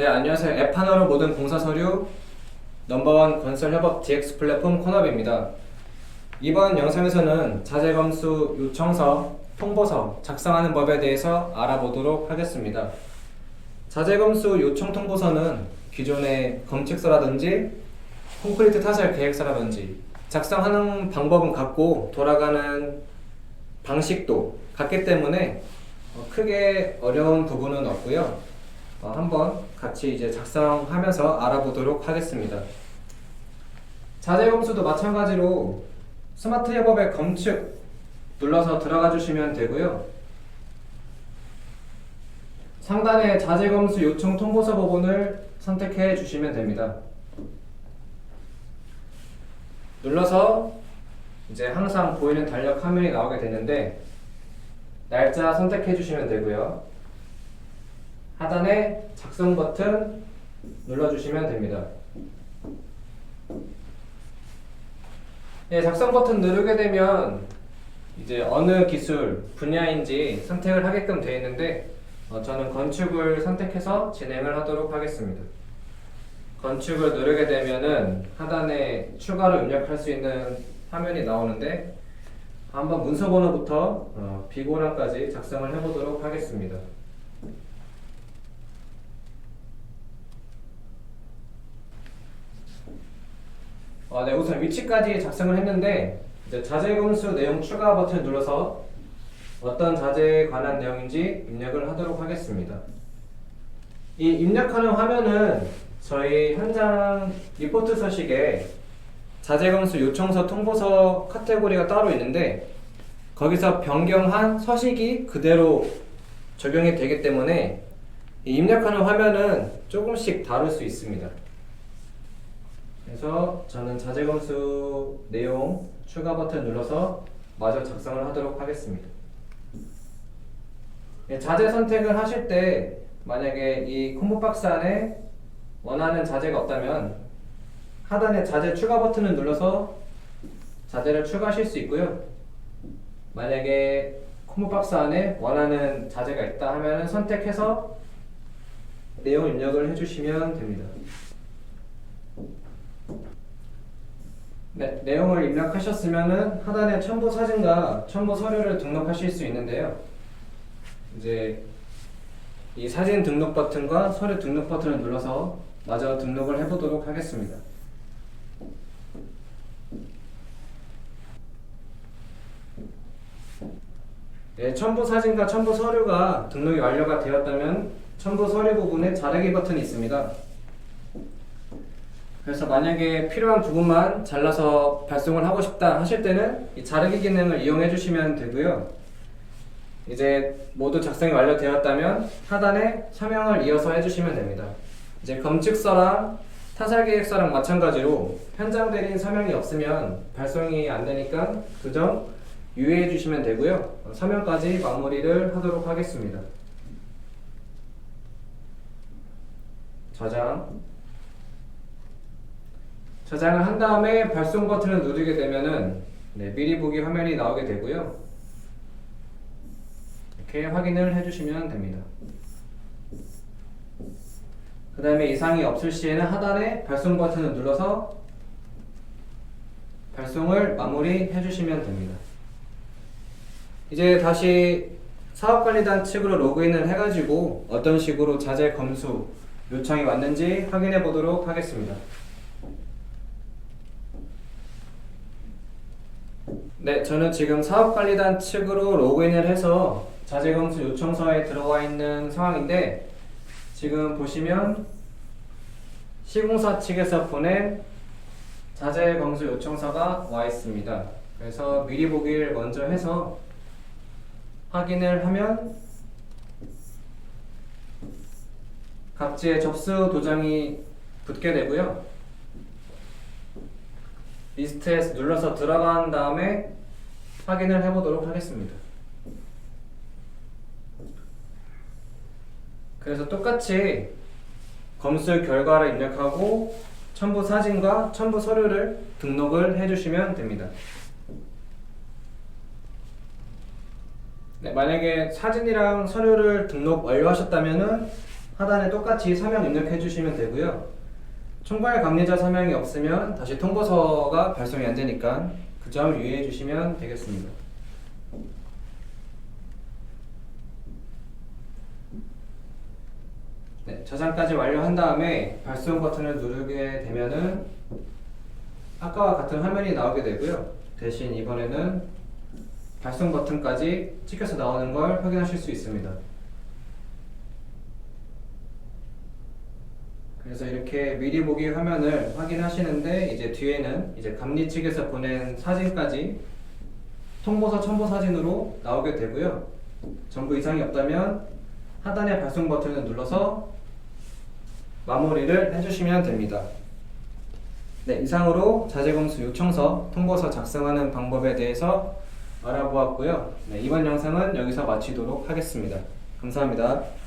네, 안녕하세요. 앱 하나로 모든 공사 서류 넘버원 건설 협업 DX 플랫폼 코너비입니다. 이번 영상에서는 자재 검수 요청서, 통보서 작성하는 법에 대해서 알아보도록 하겠습니다. 자재 검수 요청 통보서는 기존의 검측서라든지 콘크리트 타설 계획서라든지 작성하는 방법은 같고 돌아가는 방식도 같기 때문에 어, 크게 어려운 부분은 없고요. 어, 한번 같이 이제 작성하면서 알아보도록 하겠습니다. 자재 검수도 마찬가지로 스마트 협업의 검측 눌러서 들어가 주시면 되고요. 상단에 자재 검수 요청 통보서 부분을 선택해 주시면 됩니다. 눌러서 이제 항상 보이는 달력 화면이 나오게 되는데 날짜 선택해 주시면 되고요. 하단에 작성 버튼 눌러주시면 됩니다. 네, 작성 버튼 누르게 되면 이제 어느 기술 분야인지 선택을 하게끔 되어 있는데 어, 저는 건축을 선택해서 진행을 하도록 하겠습니다. 건축을 누르게 되면은 하단에 추가로 입력할 수 있는 화면이 나오는데 한번 문서 번호부터 어, 비고란까지 작성을 해보도록 하겠습니다. 어, 네, 우선 위치까지 작성을 했는데 이제 자재 검수 내용 추가 버튼 눌러서 어떤 자재에 관한 내용인지 입력을 하도록 하겠습니다. 이 입력하는 화면은 저희 현장 리포트 서식에 자재 검수 요청서 통보서 카테고리가 따로 있는데 거기서 변경한 서식이 그대로 적용이 되기 때문에 이 입력하는 화면은 조금씩 다를 수 있습니다. 그래서 저는 자재 검수 내용 추가 버튼 눌러서 마저 작성을 하도록 하겠습니다. 예, 자재 선택을 하실 때 만약에 이 콤보 박스 안에 원하는 자재가 없다면 하단에 자재 추가 버튼을 눌러서 자재를 추가하실 수 있고요. 만약에 콤보 박스 안에 원하는 자재가 있다 하면 선택해서 내용 입력을 해주시면 됩니다. 네, 내용을 입력하셨으면은 하단에 첨부 사진과 첨부 서류를 등록하실 수 있는데요. 이제 이 사진 등록 버튼과 서류 등록 버튼을 눌러서 마저 등록을 해보도록 하겠습니다. 네, 첨부 사진과 첨부 서류가 등록이 완료가 되었다면 첨부 서류 부분에 자르기 버튼이 있습니다. 그래서 만약에 필요한 부분만 잘라서 발송을 하고 싶다 하실 때는 이 자르기 기능을 이용해 주시면 되고요. 이제 모두 작성이 완료되었다면 하단에 서명을 이어서 해주시면 됩니다. 이제 검측서랑 타살 계획서랑 마찬가지로 현장 대리인 서명이 없으면 발송이 안 되니까 그 점 유의해 주시면 되고요. 어, 서명까지 마무리를 하도록 하겠습니다. 저장. 저장을 한 다음에 발송 버튼을 누르게 되면은 네, 미리 보기 화면이 나오게 되고요. 이렇게 확인을 해주시면 됩니다. 그 다음에 이상이 없을 시에는 하단에 발송 버튼을 눌러서 발송을 마무리 해주시면 됩니다. 이제 다시 사업관리단 측으로 로그인을 해가지고 어떤 식으로 자재 검수 요청이 왔는지 확인해 보도록 하겠습니다. 네, 저는 지금 사업관리단 측으로 로그인을 해서 자재검수 요청서에 들어와 있는 상황인데 지금 보시면 시공사 측에서 보낸 자재검수 요청서가 와 있습니다. 그래서 미리 보기를 먼저 해서 확인을 하면 각지의 접수 도장이 붙게 되고요. 리스트에 눌러서 들어간 다음에 확인을 해보도록 하겠습니다. 그래서 똑같이 검수 결과를 입력하고 첨부 사진과 첨부 서류를 등록을 해주시면 됩니다. 네, 만약에 사진이랑 서류를 등록 완료하셨다면은 하단에 똑같이 서명 입력해 주시면 되고요. 총괄 감리자 서명이 없으면 다시 통보서가 발송이 안 되니까 그점 유의해 주시면 되겠습니다. 네, 저장까지 완료한 다음에 발송 버튼을 누르게 되면은 아까와 같은 화면이 나오게 되고요. 대신 이번에는 발송 버튼까지 찍혀서 나오는 걸 확인하실 수 있습니다. 그래서 이렇게 미리 보기 화면을 확인하시는데 이제 뒤에는 이제 감리 측에서 보낸 사진까지 통보서 첨부 사진으로 나오게 되고요. 전부 이상이 없다면 하단의 발송 버튼을 눌러서 마무리를 해주시면 됩니다. 네, 이상으로 자재검수 요청서, 통보서 작성하는 방법에 대해서 알아보았고요. 네, 이번 영상은 여기서 마치도록 하겠습니다. 감사합니다.